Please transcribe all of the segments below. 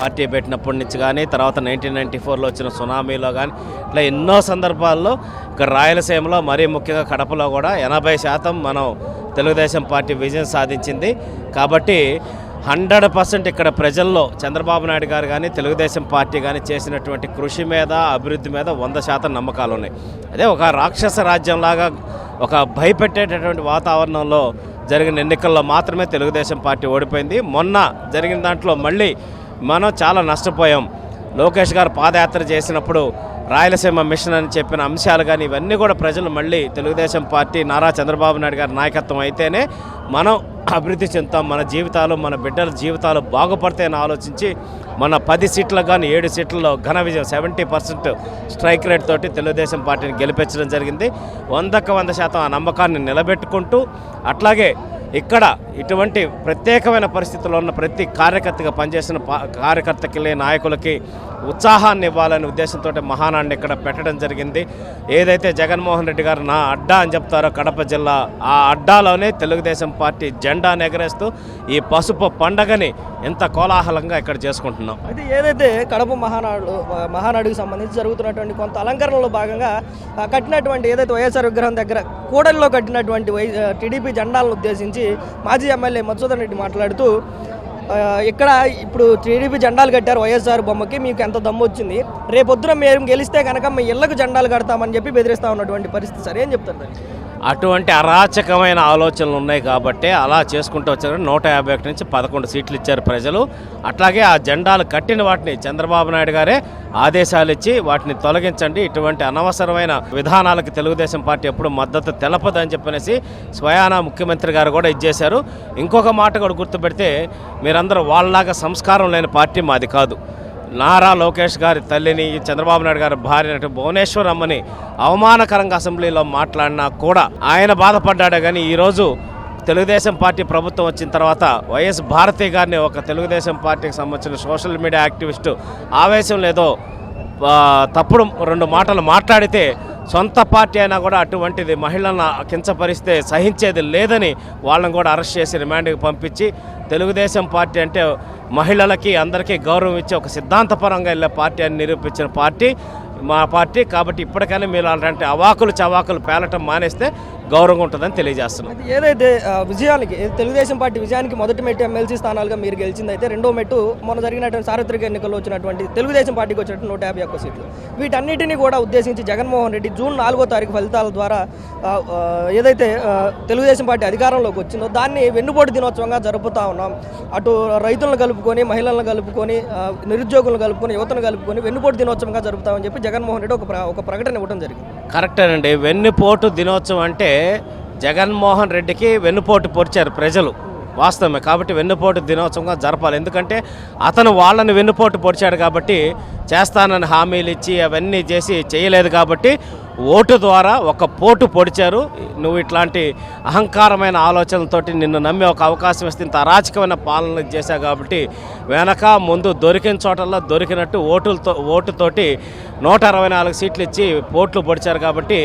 Party పెట్టినప్పటి నుంచి కానీ తర్వాత నైన్టీన్ నైన్టీ ఫోర్లో వచ్చిన సునామీలో కానీ ఇట్లా ఎన్నో సందర్భాల్లో ఇక్కడ రాయలసీమలో మరీ ముఖ్యంగా కడపలో కూడా ఎనభై శాతం మనం తెలుగుదేశం పార్టీ విజయం సాధించింది. కాబట్టి హండ్రెడ్ పర్సెంట్ ఇక్కడ ప్రజల్లో చంద్రబాబు నాయుడు గారు కానీ తెలుగుదేశం పార్టీ కానీ చేసినటువంటి కృషి మీద అభివృద్ధి మీద వంద శాతం నమ్మకాలు ఉన్నాయి. అదే ఒక రాక్షస రాజ్యంలాగా ఒక భయపెట్టేటటువంటి వాతావరణంలో జరిగిన ఎన్నికల్లో మాత్రమే తెలుగుదేశం పార్టీ ఓడిపోయింది. మొన్న జరిగిన దాంట్లో మళ్ళీ మనం చాలా నష్టపోయాం. లోకేష్ గారు పాదయాత్ర చేసినప్పుడు రాయలసీమ మిషన్ అని చెప్పిన అంశాలు కానీ ఇవన్నీ కూడా ప్రజలు మళ్ళీ తెలుగుదేశం పార్టీ నారా చంద్రబాబు నాయుడు గారి నాయకత్వం అయితేనే మనం అభివృద్ధి చెందుతాం. మన జీవితాలు మన బిడ్డల జీవితాలు బాగుపడతాయని ఆలోచించి మన పది సీట్లకు కానీ ఏడు సీట్లలో ఘన విజయం సెవెంటీ పర్సెంట్ స్ట్రైక్ రేట్ తోటి తెలుగుదేశం పార్టీని గెలిపించడం జరిగింది. వందకు వంద శాతం ఆ నమ్మకాన్ని నిలబెట్టుకుంటూ అట్లాగే ఇక్కడ ఇటువంటి ప్రత్యేకమైన పరిస్థితుల్లో ఉన్న ప్రతి కార్యకర్తగా పనిచేసిన కార్యకర్తకి నాయకులకి ఉత్సాహాన్ని ఇవ్వాలనే ఉద్దేశంతో మహానాన్ని ఇక్కడ పెట్టడం జరిగింది. ఏదైతే జగన్మోహన్ రెడ్డి గారు నా అడ్డా అని చెప్తారో కడప జిల్లా ఆ అడ్డాలోనే తెలుగుదేశం పార్టీ జెండాను ఎగరేస్తూ ఈ పసుపు పండగని ఎంత కోలాహలంగా ఇక్కడ చేసుకుంటున్నాం. అయితే ఏదైతే కడప మహానాడు మహానాడుకు సంబంధించి జరుగుతున్నటువంటి కొంత అలంకరణలో భాగంగా కట్టినటువంటి ఏదైతే వైఎస్ఆర్ విగ్రహం దగ్గర కూడలిలో కట్టినటువంటి వై టీడీపీ జెండాలను ఉద్దేశించి మాజీ ఎమ్మెల్యే మధుసూదన్ రెడ్డి మాట్లాడుతూ ఇక్కడ ఇప్పుడు టీడీపీ జెండాలు కట్టారు వైఎస్ఆర్ బొమ్మకి మీకు ఎంత దమ్ము వచ్చింది? రేపొద్దున మేము గెలిస్తే కనుక మీ ఇళ్ళకు జెండాలు కడతామని చెప్పి బెదిరిస్తా ఉన్నటువంటి పరిస్థితి. సరే ఏం చెప్తారు దానికి? అటువంటి అరాచకమైన ఆలోచనలు ఉన్నాయి కాబట్టి అలా చేసుకుంటూ వచ్చారు. నూట యాభై ఒకటి నుంచి పదకొండు సీట్లు ఇచ్చారు ప్రజలు. అట్లాగే ఆ జెండాలు కట్టిన వాటిని చంద్రబాబు నాయుడు గారే ఆదేశాలు ఇచ్చి వాటిని తొలగించండి. ఇటువంటి అనవసరమైన విధానాలకు తెలుగుదేశం పార్టీ ఎప్పుడు మద్దతు తెలపదని చెప్పనేసి స్వయానా ముఖ్యమంత్రి గారు కూడా ఇచ్చేశారు ఇంకొక మాట కూడా గుర్తుపెడితే మీరందరూ వాళ్ళలాగా సంస్కారం లేని పార్టీ మాది కాదు. నారా లోకేష్ గారి తల్లిని చంద్రబాబు నాయుడు గారి భార్య అయినటువంటి భువనేశ్వర్ అమ్మని అవమానకరంగా అసెంబ్లీలో మాట్లాడినా కూడా ఆయన బాధపడ్డాడే కానీ ఈరోజు తెలుగుదేశం పార్టీ ప్రభుత్వం వచ్చిన తర్వాత వైఎస్ భారతి గారిని ఒక తెలుగుదేశం పార్టీకి సంబంధించిన సోషల్ మీడియా యాక్టివిస్టు ఆవేశం లేదో తప్పుడు రెండు మాటలు మాట్లాడితే సొంత పార్టీ అయినా కూడా అటువంటిది మహిళలను కించపరిస్తే సహించేది లేదని వాళ్ళని కూడా అరెస్ట్ చేసి రిమాండ్కి పంపించి తెలుగుదేశం పార్టీ అంటే మహిళలకి అందరికీ గౌరవం ఇచ్చే ఒక సిద్ధాంతపరంగా వెళ్ళే పార్టీ అని నిరూపించిన పార్టీ మా పార్టీ. కాబట్టి ఇప్పటికైనా మీరు అలాంటి అవాకులు చవాకులు పేలటం మానేస్తే గౌరవంగా ఉంటుందని తెలియజేస్తున్నాం. ఏదైతే విజయానికి తెలుగుదేశం పార్టీ విజయానికి మొదటి మెట్టు ఎమ్మెల్సీ స్థానాలుగా మీరు గెలిచింది అయితే రెండో మెట్టు మొన్న జరిగినటువంటి సార్వత్రిక ఎన్నికల్లో వచ్చినటువంటి తెలుగుదేశం పార్టీకి వచ్చినట్టు నూట యాభై ఒక్క సీట్లు. వీటన్నిటిని కూడా ఉద్దేశించి జగన్మోహన్ రెడ్డి జూన్ నాలుగో తారీఖు ఫలితాల ద్వారా ఏదైతే తెలుగుదేశం పార్టీ అధికారంలోకి వచ్చిందో దాన్ని వెన్నుపోటు దినోత్సవంగా జరుపుతా ఉన్నాం. అటు రైతులను కలుపుకొని మహిళలను కలుపుకొని నిరుద్యోగులను కలుపుకొని యువతను కలుపుకొని వెన్నుపోటు దినోత్సవంగా జరుపుతామని చెప్పి జగన్మోహన్ రెడ్డి ఒక ఒక ప్రకటన ఇవ్వడం జరిగింది. కరెక్టేనండి వెన్నుపోటు దినోత్సవం అంటే జగన్మోహన్ రెడ్డికి వెన్నుపోటు పొడిచారు ప్రజలు వాస్తవమే. కాబట్టి వెన్నుపోటు దినోత్సవంగా జరపాలి. ఎందుకంటే అతను వాళ్ళని వెన్నుపోటు పొడిచాడు కాబట్టి చేస్తానని హామీలు ఇచ్చి అవన్నీ చేసి చేయలేదు కాబట్టి ఓటు ద్వారా ఒక పోటు పొడిచారు. నువ్వు ఇట్లాంటి అహంకారమైన ఆలోచనలతోటి నిన్ను నమ్మి ఒక అవకాశం ఇస్తే ఇంత అరాచకమైన పాలన చేశావు కాబట్టి వెనక ముందు దొరికిన చోటల్లో దొరికినట్టు ఓటులతో ఓటుతోటి నూట అరవై నాలుగు సీట్లు ఇచ్చి పోట్లు పొడిచారు కాబట్టి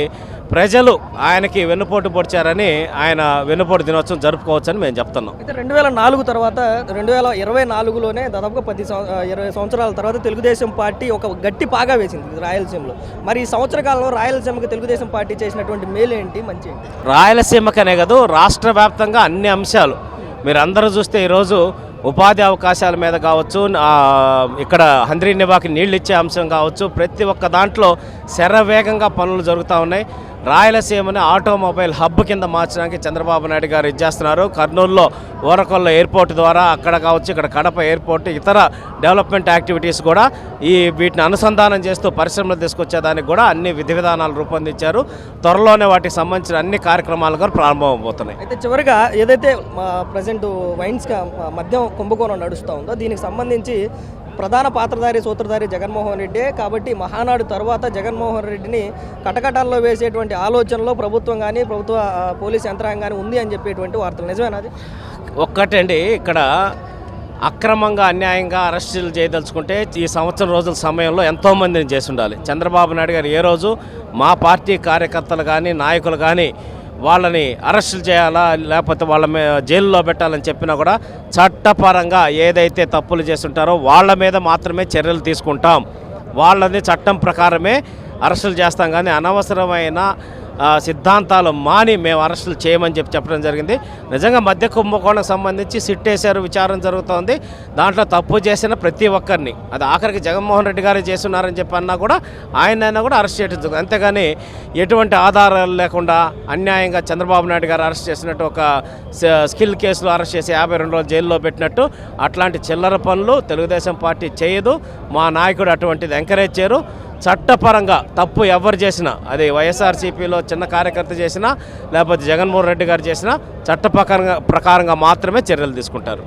ప్రజలు ఆయనకి వెన్నుపోటు పొడిచారని ఆయన వెన్నుపోటు దినోత్సవం జరుపుకోవచ్చని మేము చెప్తున్నాం. అయితే రెండు వేల నాలుగు తర్వాత రెండు వేల ఇరవై నాలుగులోనే దాదాపుగా పది ఇరవై సంవత్సరాల తర్వాత తెలుగుదేశం పార్టీ ఒక గట్టి పాగా వేసింది రాయలసీమలో. మరి ఈ సంవత్సర కాలంలో రాయలసీమకి తెలుగుదేశం పార్టీ చేసినటువంటి మేలు ఏంటి? మంచి రాయలసీమకనే కాదు రాష్ట్ర వ్యాప్తంగా అన్ని అంశాలు. మీరు అందరూ చూస్తే ఈరోజు ఉపాధి అవకాశాల మీద కావచ్చు ఇక్కడ హంద్రీ నివాకి నీళ్ళు ఇచ్చే అంశం కావచ్చు ప్రతి ఒక్క దాంట్లో శరవేగంగా పనులు జరుగుతూ ఉన్నాయి. రాయలసీమని ఆటోమొబైల్ హబ్ కింద మార్చడానికి చంద్రబాబు నాయుడు గారు ఇచ్చేస్తున్నారు కర్నూలులో ఓరకొల్ల ఎయిర్పోర్ట్ ద్వారా అక్కడ కావచ్చు ఇక్కడ కడప ఎయిర్పోర్ట్ ఇతర డెవలప్మెంట్ యాక్టివిటీస్ కూడా ఈ వీటిని అనుసంధానం చేస్తూ పరిశ్రమలు తీసుకొచ్చేదానికి కూడా అన్ని విధి విధానాలు రూపొందించారు. త్వరలోనే వాటికి సంబంధించిన అన్ని కార్యక్రమాలు కూడా ప్రారంభమవుతున్నాయి. అయితే చివరిగా ఏదైతే ప్రజెంట్ వైన్స్ మద్యం కుంభకోణం నడుస్తూ ఉందో దీనికి సంబంధించి ప్రధాన పాత్రధారి సూత్రధారి జగన్మోహన్ రెడ్డి కాబట్టి మహానాడు తర్వాత జగన్మోహన్ రెడ్డిని కటకటాల్లో వేసేటువంటి ఆలోచనలో ప్రభుత్వం కానీ ప్రభుత్వ పోలీస్ యంత్రాంగం కానీ ఉంది అని చెప్పేటువంటి వార్తలు. నిజమేనా అది? ఒక్కటండి ఇక్కడ అక్రమంగా అన్యాయంగా అరెస్టులు చేయదలుచుకుంటే ఈ సంవత్సరం రోజుల సమయంలో ఎంతోమందిని చేసి ఉండాలి చంద్రబాబు నాయుడు గారు ఏ రోజు మా పార్టీ కార్యకర్తలు కానీ నాయకులు కానీ వాళ్ళని అరెస్టులు చేయాలా లేకపోతే వాళ్ళ జైల్లో పెట్టాలని చెప్పినా కూడా చట్టపరంగా ఏదైతే తప్పులు చేస్తుంటారో వాళ్ళ మీద మాత్రమే చర్యలు తీసుకుంటాం. వాళ్ళని చట్టం ప్రకారమే అరెస్టులు చేస్తాం. కానీ అనవసరమైన సిద్ధాంతాలు మాని మేము అరెస్టులు చేయమని చెప్పి చెప్పడం జరిగింది. నిజంగా మధ్య కుంభకోణం సంబంధించి సిట్టేశారు విచారం విచారణ జరుగుతోంది. దాంట్లో తప్పు చేసిన ప్రతి ఒక్కరిని అది ఆఖరికి జగన్మోహన్ రెడ్డి గారే చేస్తున్నారని చెప్పి అన్నా కూడా ఆయన కూడా అరెస్ట్ చేయడం జరుగుతుంది. అంతేగాని ఎటువంటి ఆధారాలు లేకుండా అన్యాయంగా చంద్రబాబు నాయుడు గారు అరెస్ట్ చేసినట్టు ఒక స్కిల్ కేసులో అరెస్ట్ చేసి యాభై రెండు రోజులు జైల్లో పెట్టినట్టు అట్లాంటి చిల్లర పనులు తెలుగుదేశం పార్టీ చేయదు. మా నాయకుడు అటువంటిది ఎంకరేజ్ చేయరు. చట్టపరంగా తప్పు ఎవరు చేసినా అది వైఎస్ఆర్సీపీలో చిన్న కార్యకర్త చేసినా లేకపోతే జగన్మోహన్ రెడ్డి గారు చేసినా చట్ట ప్రకారంగా మాత్రమే చర్యలు తీసుకుంటారు.